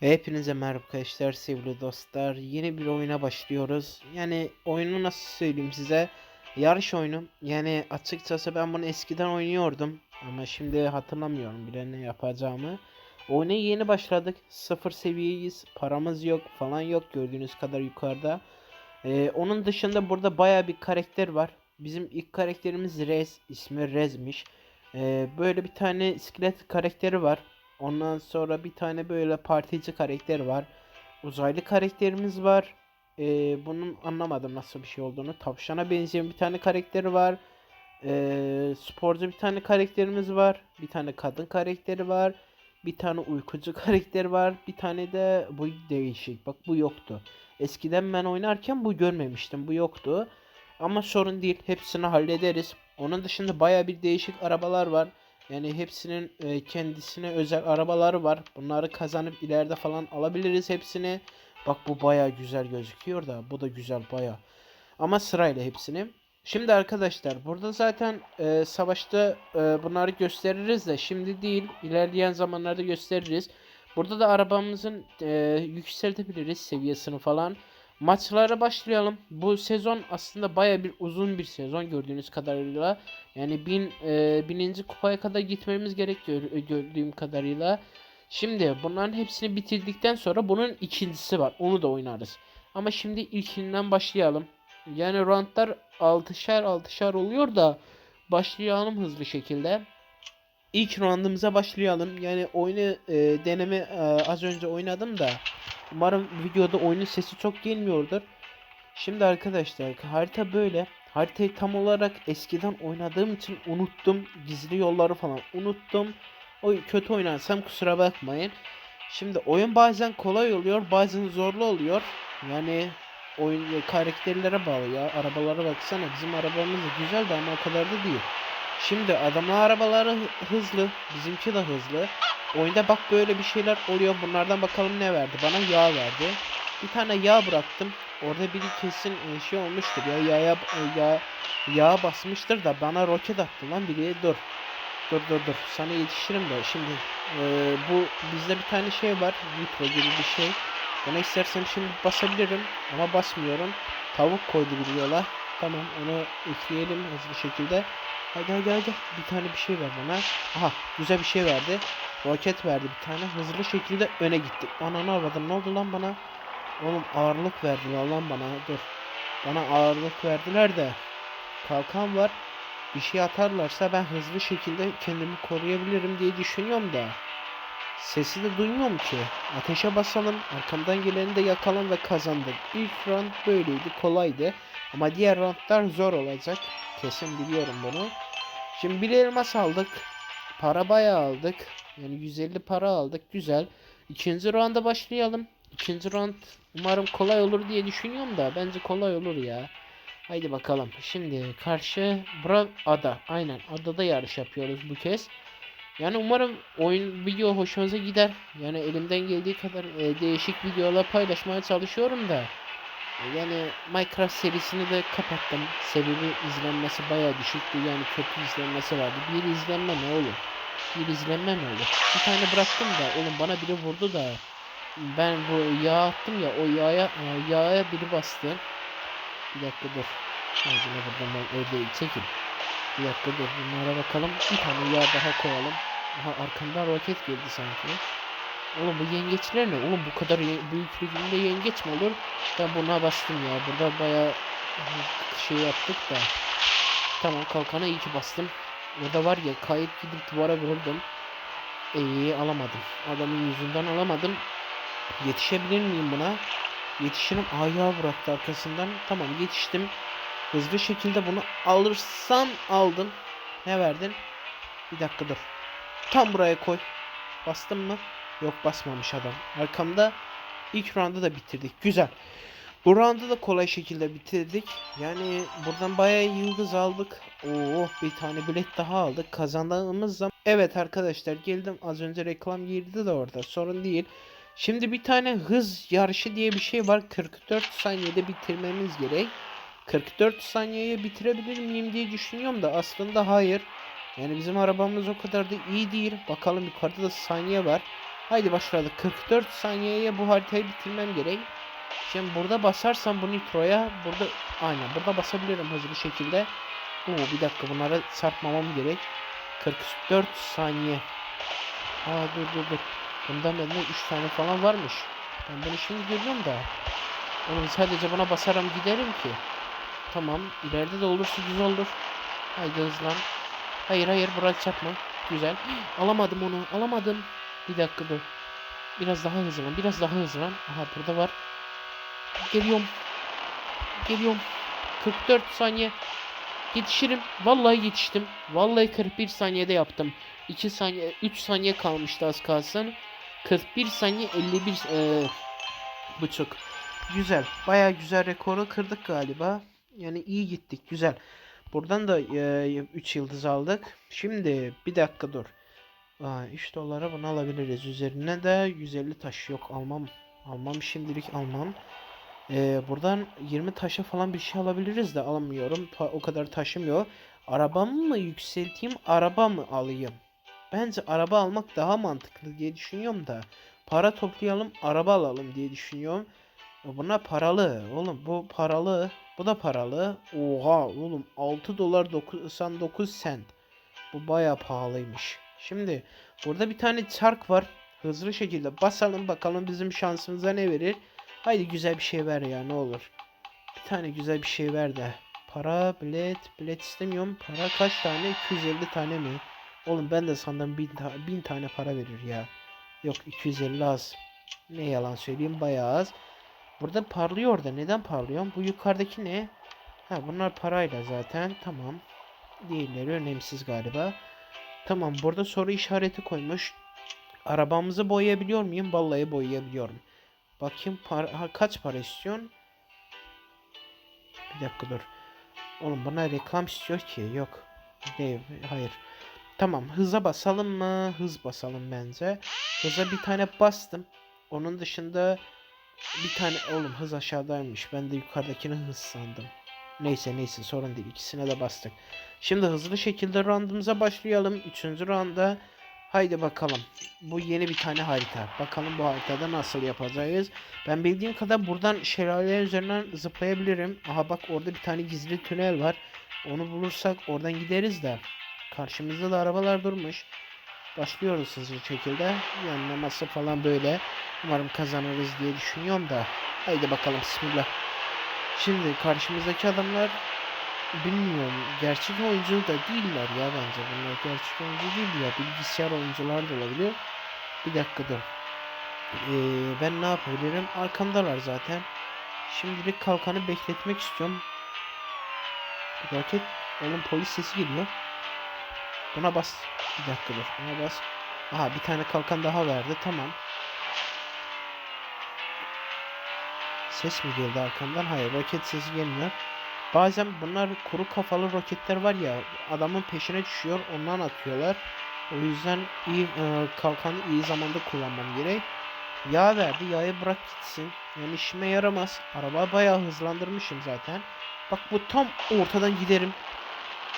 Hepinize merhaba arkadaşlar sevgili dostlar. Yeni bir oyuna başlıyoruz. Yani oyunu nasıl söyleyeyim size? Yarış oyunu. Yani açıkçası ben bunu eskiden oynuyordum. Ama şimdi hatırlamıyorum bile ne yapacağımı. Oyuna yeni başladık. Sıfır seviyeyiz. Paramız yok falan yok gördüğünüz kadar yukarıda. Ee, onun dışında burada baya bir karakter var. Bizim ilk karakterimiz Rez. ismi Rez'miş. Ee, böyle bir tane iskelet karakteri var. Ondan sonra bir tane böyle partici karakter var. Uzaylı karakterimiz var. Ee, bunun anlamadım nasıl bir şey olduğunu. Tavşana benzeyen bir tane karakteri var. Ee, sporcu bir tane karakterimiz var. Bir tane kadın karakteri var. Bir tane uykucu karakteri var. Bir tane de bu değişik. Bak bu yoktu. Eskiden ben oynarken bu görmemiştim. Bu yoktu. Ama sorun değil. Hepsini hallederiz. Onun dışında baya bir değişik arabalar var. Yani hepsinin e, kendisine özel arabaları var. Bunları kazanıp ileride falan alabiliriz hepsini. Bak bu baya güzel gözüküyor da bu da güzel baya. Ama sırayla hepsini. Şimdi arkadaşlar burada zaten e, savaşta e, bunları gösteririz de şimdi değil ilerleyen zamanlarda gösteririz. Burada da arabamızın e, yükseltebiliriz seviyesini falan. Maçlara başlayalım. Bu sezon aslında baya bir uzun bir sezon gördüğünüz kadarıyla. Yani bin, e, bininci kupaya kadar gitmemiz gerekiyor e, gördüğüm kadarıyla. Şimdi bunların hepsini bitirdikten sonra bunun ikincisi var. Onu da oynarız. Ama şimdi ilkinden başlayalım. Yani roundlar 6'şer 6'şer oluyor da başlayalım hızlı şekilde. İlk roundumuza başlayalım. Yani oyunu e, deneme e, az önce oynadım da umarım videoda oyunun sesi çok gelmiyordur. Şimdi arkadaşlar harita böyle. Haritayı tam olarak eskiden oynadığım için unuttum. Gizli yolları falan unuttum. O kötü oynarsam kusura bakmayın. Şimdi oyun bazen kolay oluyor, bazen zorlu oluyor. Yani oyun karakterlere bağlı ya. Arabalara baksana. Bizim arabamız da güzel de ama o kadar da değil. Şimdi adamın arabaları hı- hızlı, bizimki de hızlı. Oyunda bak böyle bir şeyler oluyor. Bunlardan bakalım ne verdi? Bana yağ verdi. Bir tane yağ bıraktım. Orada biri kesin e, şey olmuştur ya yağa e, yağ yağa basmıştır da bana roket attı lan biri. Dur. Dur dur dur. Sana yetişirim de şimdi e, bu bizde bir tane şey var. Nitro gibi bir şey. Buna istersem şimdi basabilirim ama basmıyorum. Tavuk koydu bir. Tamam onu ekleyelim hızlı şekilde. Hadi hadi hadi. Bir tane bir şey ver bana. Aha güzel bir şey verdi. Roket verdi bir tane. Hızlı şekilde öne gittik. Ananı avradım. Ne oldu lan bana? Oğlum ağırlık verdiler lan bana. Dur. Bana ağırlık verdiler de. Kalkan var. Bir şey atarlarsa ben hızlı şekilde kendimi koruyabilirim diye düşünüyorum da. Sesi de duymuyorum ki. Ateşe basalım. Arkamdan geleni de yakalım ve kazandık. İlk round böyleydi. Kolaydı. Ama diğer roundlar zor olacak. Kesin biliyorum bunu. Şimdi bir elmas aldık. Para bayağı aldık. Yani 150 para aldık. Güzel. İkinci rounda başlayalım. İkinci round umarım kolay olur diye düşünüyorum da bence kolay olur ya. Haydi bakalım. Şimdi karşı bura ada. Aynen adada yarış yapıyoruz bu kez. Yani umarım oyun video hoşunuza gider. Yani elimden geldiği kadar e, değişik videolar paylaşmaya çalışıyorum da. Yani Minecraft serisini de kapattım. Sebebi izlenmesi bayağı düşüktü. Yani kötü izlenmesi vardı. Bir izlenme ne olur? Bir izlenme ne olur? Bir tane bıraktım da oğlum bana biri vurdu da ben bu yağ attım ya o yağa e, yağa biri bastı. Bir dakika dur. Ağzına buradan ben ördeği çekin. Bir dakika dur bunlara bakalım. Bir tane yağ daha koyalım. Aha arkamdan roket geldi sanki. Oğlum bu yengeçler ne? Oğlum bu kadar büyük günde yengeç mi olur? Ben buna bastım ya. Burada bayağı şey yaptık da. Tamam kalkana iyi ki bastım. Orada var ya kayıp gidip duvara vurdum. İyi alamadım. Adamın yüzünden alamadım. Yetişebilir miyim buna? Yetişirim. Ayağı bıraktı arkasından. Tamam yetiştim. Hızlı şekilde bunu alırsam aldım. Ne verdin? Bir dakika dur. Tam buraya koy. Bastım mı? Yok basmamış adam. Arkamda ilk roundu da bitirdik. Güzel. Bu roundu da kolay şekilde bitirdik. Yani buradan bayağı yıldız aldık. Oo bir tane bilet daha aldık. Kazandığımız zaman. Evet arkadaşlar geldim. Az önce reklam girdi de orada. Sorun değil. Şimdi bir tane hız yarışı diye bir şey var. 44 saniyede bitirmemiz gerek. 44 saniyeye bitirebilir miyim diye düşünüyorum da aslında hayır. Yani bizim arabamız o kadar da iyi değil. Bakalım yukarıda da saniye var. Haydi başladık. 44 saniyeye bu haritayı bitirmem gerek. Şimdi burada basarsam bu nitroya burada aynen burada basabilirim hızlı bir şekilde. Oo bir dakika bunlara çarpmamam gerek. 44 saniye. Aa dur dur dur. Bundan bende 3 tane falan varmış. Ben bunu şimdi görüyorum da. Oğlum sadece buna basarım giderim ki. Tamam. ileride de olursa güzel olur. Haydi hızlan. Hayır hayır buraya çarpma. Güzel. Alamadım onu. Alamadım. Bir dakika dur. Biraz daha hızlan. Biraz daha hızlan. Aha burada var. Geliyorum. Geliyorum. 44 saniye. Yetişirim. Vallahi yetiştim. Vallahi 41 saniyede yaptım. 2 saniye 3 saniye kalmıştı az kalsın. 41 saniye 51 eee buçuk. Güzel. Baya güzel rekoru kırdık galiba. Yani iyi gittik. Güzel. Buradan da 3 yıldız aldık. Şimdi bir dakika dur. Aa, 3 dolara bunu alabiliriz. Üzerine de 150 taş yok. Almam. Almam şimdilik almam. Ee, buradan 20 taşa falan bir şey alabiliriz de alamıyorum. O kadar taşım yok. Arabamı mı yükselteyim, araba mı alayım? Bence araba almak daha mantıklı diye düşünüyorum da. Para toplayalım, araba alalım diye düşünüyorum. Ya Buna paralı. Oğlum bu paralı. Bu da paralı. Oha oğlum 6 dolar 99 sent. Bu baya pahalıymış. Şimdi burada bir tane çark var. Hızlı şekilde basalım bakalım bizim şansımıza ne verir. Haydi güzel bir şey ver ya ne olur. Bir tane güzel bir şey ver de. Para, bilet, bilet istemiyorum. Para kaç tane? 250 tane mi? Oğlum ben de sandım 1000 ta 1000 tane para verir ya. Yok 250 az. Ne yalan söyleyeyim bayağı az. Burada parlıyor da neden parlıyor? Bu yukarıdaki ne? Ha bunlar parayla zaten tamam. Diğerleri önemsiz galiba. Tamam burada soru işareti koymuş. Arabamızı boyayabiliyor muyum? Vallahi boyayabiliyorum. Bakayım para, ha, kaç para istiyorsun? Bir dakika dur. Oğlum bana reklam istiyor ki. Yok. Değil. Hayır. Tamam. Hıza basalım mı? Hız basalım bence. Hıza bir tane bastım. Onun dışında bir tane oğlum hız aşağıdaymış. Ben de yukarıdakini hız sandım. Neyse neyse sorun değil. İkisine de bastık. Şimdi hızlı şekilde roundumuza başlayalım. Üçüncü rounda. Haydi bakalım. Bu yeni bir tane harita. Bakalım bu haritada nasıl yapacağız. Ben bildiğim kadar buradan şelale üzerinden zıplayabilirim. Aha bak orada bir tane gizli tünel var. Onu bulursak oradan gideriz de. Karşımızda da arabalar durmuş. Başlıyoruz hızlı şekilde. Yanlaması falan böyle. Umarım kazanırız diye düşünüyorum da. Haydi bakalım bismillah. Şimdi karşımızdaki adamlar bilmiyorum. Gerçek oyuncu da değiller ya bence. Bunlar gerçek oyuncu değil ya. Bilgisayar oyuncular da olabilir. Bir dakika dur. Ee, ben ne yapabilirim? Arkamdalar zaten. Şimdilik kalkanı bekletmek istiyorum. Roket. Oğlum polis sesi geliyor. Buna bas. Bir dakika dur. Buna bas. Aha bir tane kalkan daha verdi. Tamam. Ses mi geldi arkamdan? Hayır roket sesi gelmiyor. Bazen bunlar kuru kafalı roketler var ya adamın peşine düşüyor ondan atıyorlar. O yüzden iyi e, kalkanı iyi zamanda kullanmam gerek. Yağ verdi yağı bırak gitsin. Yani işime yaramaz. Araba bayağı hızlandırmışım zaten. Bak bu tam ortadan giderim.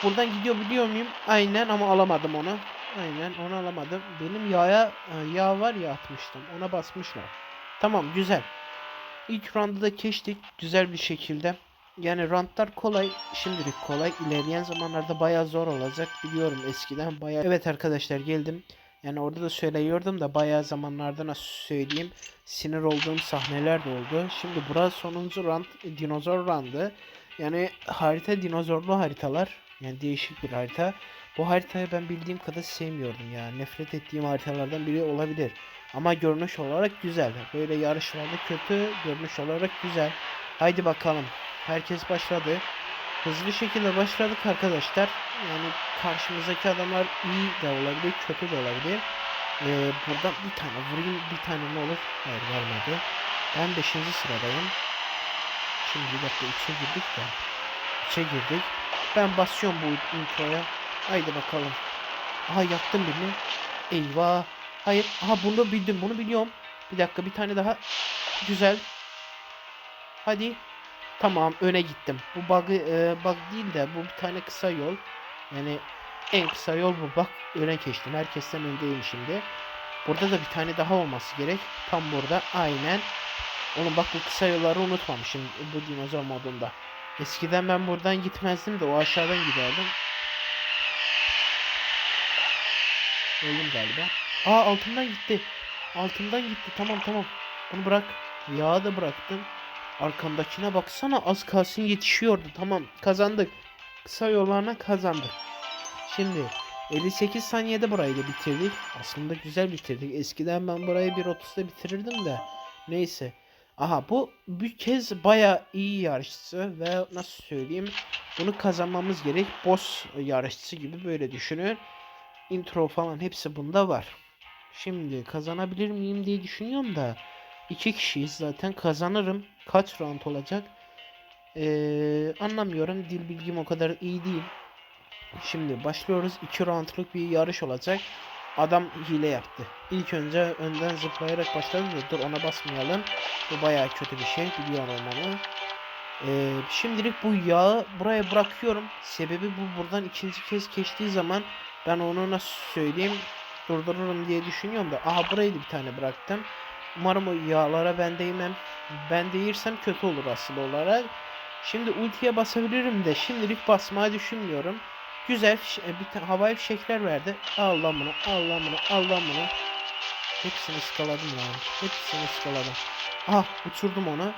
Buradan gidiyor biliyor muyum? Aynen ama alamadım onu. Aynen onu alamadım. Benim yağa e, yağ var ya atmıştım. Ona basmışlar. Tamam güzel. İlk round'u da geçtik güzel bir şekilde. Yani roundlar kolay, şimdilik kolay. İlerleyen zamanlarda bayağı zor olacak biliyorum eskiden bayağı. Evet arkadaşlar geldim. Yani orada da söylüyordum da bayağı zamanlarda nasıl söyleyeyim sinir olduğum sahneler de oldu. Şimdi burası sonuncu round dinozor roundu. Yani harita dinozorlu haritalar. Yani değişik bir harita. Bu haritayı ben bildiğim kadar sevmiyordum ya. Nefret ettiğim haritalardan biri olabilir. Ama görünüş olarak güzel. Böyle yarışlarda kötü, görünüş olarak güzel. Haydi bakalım. Herkes başladı. Hızlı şekilde başladık arkadaşlar. Yani karşımızdaki adamlar iyi de olabilir, kötü de olabilir. Ee, buradan bir tane vurayım, bir tane ne olur? Hayır vermedi. Ben 5. sıradayım. Şimdi bir dakika 3'e girdik de. 3'e girdik. Ben basıyorum bu introya. Haydi bakalım. Aha yaktım birini. Eyvah. Hayır. Aha bunu bildim. Bunu biliyorum. Bir dakika bir tane daha. Güzel. Hadi. Tamam öne gittim. Bu bug'ı e, bug değil de bu bir tane kısa yol. Yani en kısa yol bu. Bak öne geçtim. Herkesten öndeyim şimdi. Burada da bir tane daha olması gerek. Tam burada. Aynen. Oğlum bak bu kısa yolları unutmamışım bu dinozor modunda. Eskiden ben buradan gitmezdim de o aşağıdan giderdim. Öldüm galiba. Aa altından gitti. Altından gitti. Tamam tamam. Bunu bırak. Yağı da bıraktım. Arkamdakine baksana az kalsın yetişiyordu. Tamam kazandık. Kısa yollarına kazandık. Şimdi 58 saniyede burayı da bitirdik. Aslında güzel bitirdik. Eskiden ben burayı 1.30'da bitirirdim de. Neyse. Aha bu bir kez baya iyi yarışçı ve nasıl söyleyeyim bunu kazanmamız gerek. Boss yarışçısı gibi böyle düşünün. Intro falan hepsi bunda var. Şimdi kazanabilir miyim diye düşünüyorum da iki kişiyiz zaten kazanırım. Kaç round olacak? Ee, anlamıyorum. Dil bilgim o kadar iyi değil. Şimdi başlıyoruz. 2 roundluk bir yarış olacak. Adam hile yaptı. İlk önce önden zıplayarak başladı dur ona basmayalım. Bu bayağı kötü bir şey biliyorum onu. Ee, şimdilik bu yağı buraya bırakıyorum. Sebebi bu buradan ikinci kez geçtiği zaman ben onu nasıl söyleyeyim durdururum diye düşünüyorum da. Aha burayı da bir tane bıraktım. Umarım o yağlara ben değmem. Ben değirsem kötü olur asıl olarak. Şimdi ultiye basabilirim de şimdilik basmayı düşünmüyorum. Güzel e, bir havai fişekler verdi. Al lan bunu, al lan bunu, al bunu. Hepsini ıskaladım lan. Hepsini ıskaladım. Ah uçurdum onu.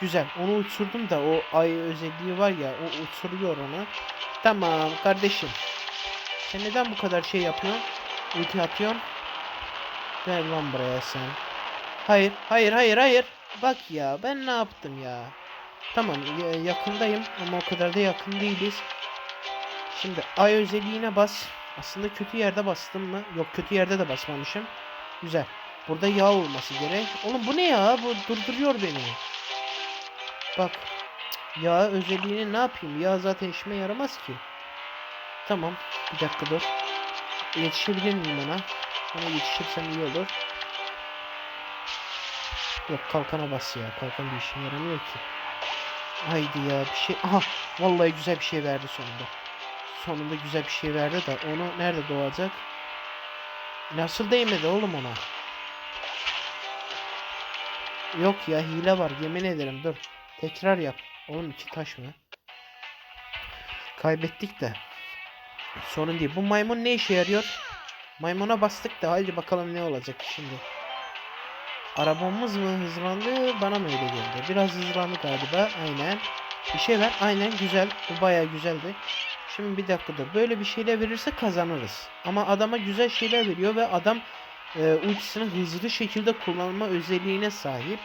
Güzel. Onu uçurdum da o ay özelliği var ya o uçuruyor onu. Tamam kardeşim. Sen neden bu kadar şey yapıyorsun? Ulti atıyorsun. Gel lan buraya sen. Hayır, hayır, hayır, hayır. Bak ya ben ne yaptım ya. Tamam ya- yakındayım ama o kadar da yakın değiliz. Şimdi ay özelliğine bas. Aslında kötü yerde bastım mı? Yok kötü yerde de basmamışım. Güzel. Burada yağ olması gerek. Oğlum bu ne ya? Bu durduruyor beni. Bak. Yağ özelliğini ne yapayım? Yağ zaten işime yaramaz ki. Tamam. Bir dakika dur. Yetişebilir miyim ona? Ona yetişirsem iyi olur. Yok kalkana bas ya. Kalkan bir işe yaramıyor ki. Haydi ya bir şey. Aha vallahi güzel bir şey verdi sonunda. Sonunda güzel bir şey verdi de onu nerede doğacak? Nasıl değmedi oğlum ona? Yok ya hile var yemin ederim dur. Tekrar yap. Oğlum iki taş mı? Kaybettik de. Sorun değil. Bu maymun ne işe yarıyor? Maymuna bastık da haydi bakalım ne olacak şimdi. Arabamız mı hızlandı? Bana mı öyle geldi? Biraz hızlandı galiba. Aynen. Bir şey ver. Aynen güzel. Bu bayağı güzeldi. Şimdi bir dakika dur. Böyle bir şeyler verirse kazanırız. Ama adama güzel şeyler veriyor ve adam e, ultisini hızlı şekilde kullanma özelliğine sahip.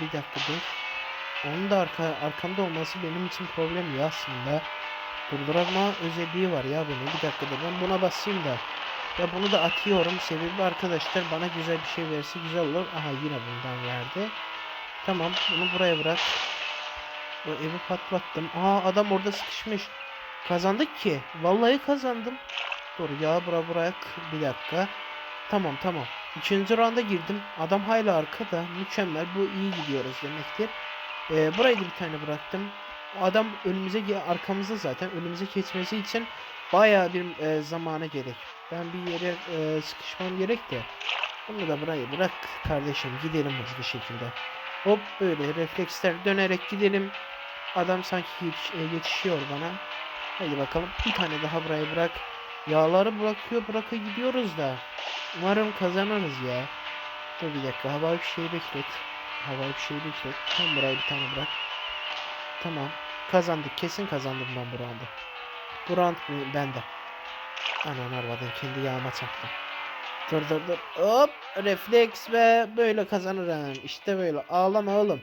Bir dakika dur. Onun da arka, arkamda olması benim için problem ya aslında. Durdurma özelliği var ya bunun. Bir dakika dur. Ben buna basayım da. Ya bunu da atıyorum. Sebebi arkadaşlar bana güzel bir şey verse güzel olur. Aha yine bundan verdi. Tamam bunu buraya bırak. O evi patlattım. Aa adam orada sıkışmış. Kazandık ki. Vallahi kazandım. Dur ya bura bırak. Bir dakika. Tamam tamam. İkinci rounda girdim. Adam hala arkada. Mükemmel. Bu iyi gidiyoruz demektir. Ee, burayı da bir tane bıraktım. Adam önümüze arkamızda zaten. Önümüze geçmesi için bayağı bir e, zamana gerek. Ben bir yere e, sıkışmam gerek de. Bunu da burayı bırak kardeşim. Gidelim hızlı şekilde. Hop böyle refleksler dönerek gidelim. Adam sanki yetiş- e, yetişiyor bana. Hadi bakalım. Bir tane daha buraya bırak. Yağları bırakıyor bırakı gidiyoruz da. Umarım kazanırız ya. Dur bir dakika. Havai fişeği beklet. Havai fişeği beklet. Tam buraya bir tane bırak. Tamam. Kazandık. Kesin kazandım ben bu roundu. Bu round? Bende. Anan arvadan kendi yağıma çaktım. Dur dur dur. Hop. Refleks ve böyle kazanırım. İşte böyle. Ağlama oğlum.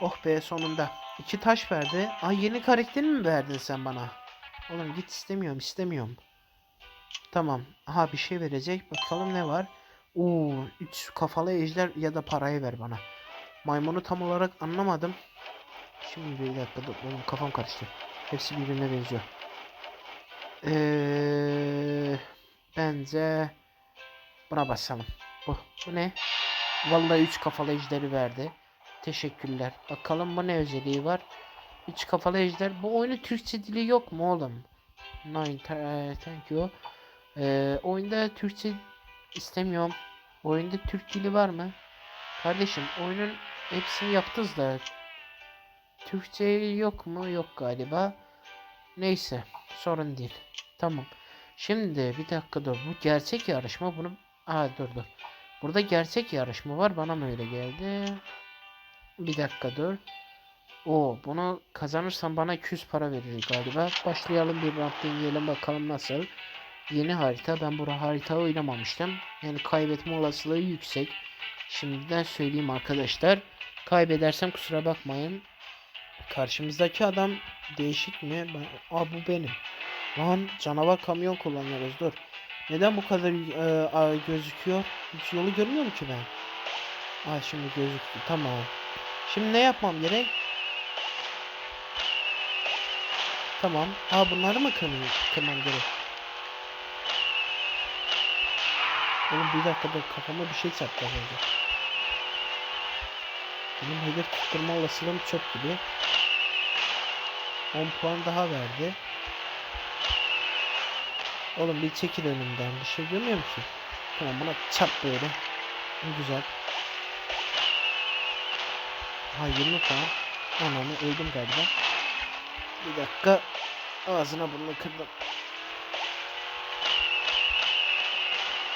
Oh be sonunda. İki taş verdi. Ay yeni karakteri mi verdin sen bana? Oğlum git istemiyorum istemiyorum. Tamam. Aha bir şey verecek. Bakalım ne var. Oo, üç kafalı ejder ya da parayı ver bana. Maymunu tam olarak anlamadım. Şimdi bir dakika dur. Oğlum kafam karıştı. Hepsi birbirine benziyor. Eee bence buna basalım. Bu, bu ne? Vallahi üç kafalı ejderi verdi. Teşekkürler. Bakalım bu ne özelliği var? Üç kafalı ejder. Bu oyunun Türkçe dili yok mu oğlum? Nine, thank you. Ee, oyunda Türkçe istemiyorum. Oyunda Türk dili var mı? Kardeşim oyunun hepsini yaptınız da Türkçe yok mu? Yok galiba. Neyse sorun değil. Tamam. Şimdi bir dakika dur. Bu gerçek yarışma bunu... Aa dur dur. Burada gerçek yarışma var. Bana mı öyle geldi? Bir dakika dur. O bunu kazanırsam bana 200 para verir galiba. Başlayalım bir round deneyelim bakalım nasıl. Yeni harita. Ben bu harita oynamamıştım. Yani kaybetme olasılığı yüksek. Şimdiden söyleyeyim arkadaşlar. Kaybedersem kusura bakmayın. Karşımızdaki adam değişik mi? Ben... Aa bu benim. Lan canavar kamyon kullanıyoruz dur. Neden bu kadar e, gözüküyor? Hiç yolu görmüyorum ki ben. Aa şimdi gözüktü. Tamam. Şimdi ne yapmam gerek? Tamam. Aa bunları mı kırmam, kırmam gerek? Oğlum bir dakika dur kafama bir şey çarptı önce. Benim hedef tutturma olasılığım çok gibi. 10 puan daha verdi. Oğlum bir çekil önümden. Bir şey görmüyorum ki. Tamam buna çarp böyle. Güzel. Ha 20 puan. Ananı öldüm galiba. Bir dakika. Ağzına burnunu kırdım.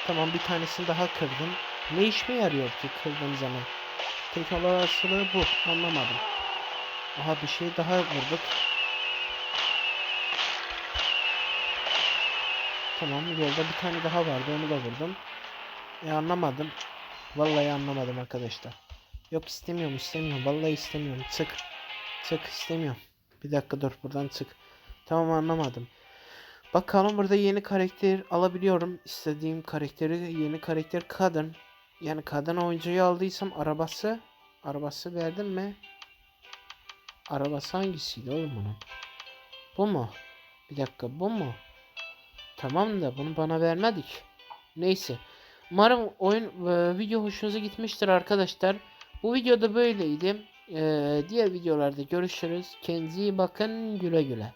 Tamam bir tanesini daha kırdım. Ne işime yarıyor ki kırdığım zaman? Tek olasılığı bu. Anlamadım. Aha bir şey daha vurduk. Tamam yolda bir tane daha vardı onu da vurdum. E anlamadım. Vallahi anlamadım arkadaşlar. Yok istemiyorum istemiyorum. Vallahi istemiyorum. Çık. Çık istemiyorum. Bir dakika dur buradan çık. Tamam anlamadım. Bakalım burada yeni karakter alabiliyorum. İstediğim karakteri yeni karakter kadın. Yani kadın oyuncuyu aldıysam arabası arabası verdim mi? Arabası hangisiydi oğlum bunun? Bu mu? Bir dakika bu mu? Tamam da bunu bana vermedik. Neyse. Umarım oyun e, video hoşunuza gitmiştir arkadaşlar. Bu videoda böyleydi. E, diğer videolarda görüşürüz. Kendinize iyi bakın. Güle güle.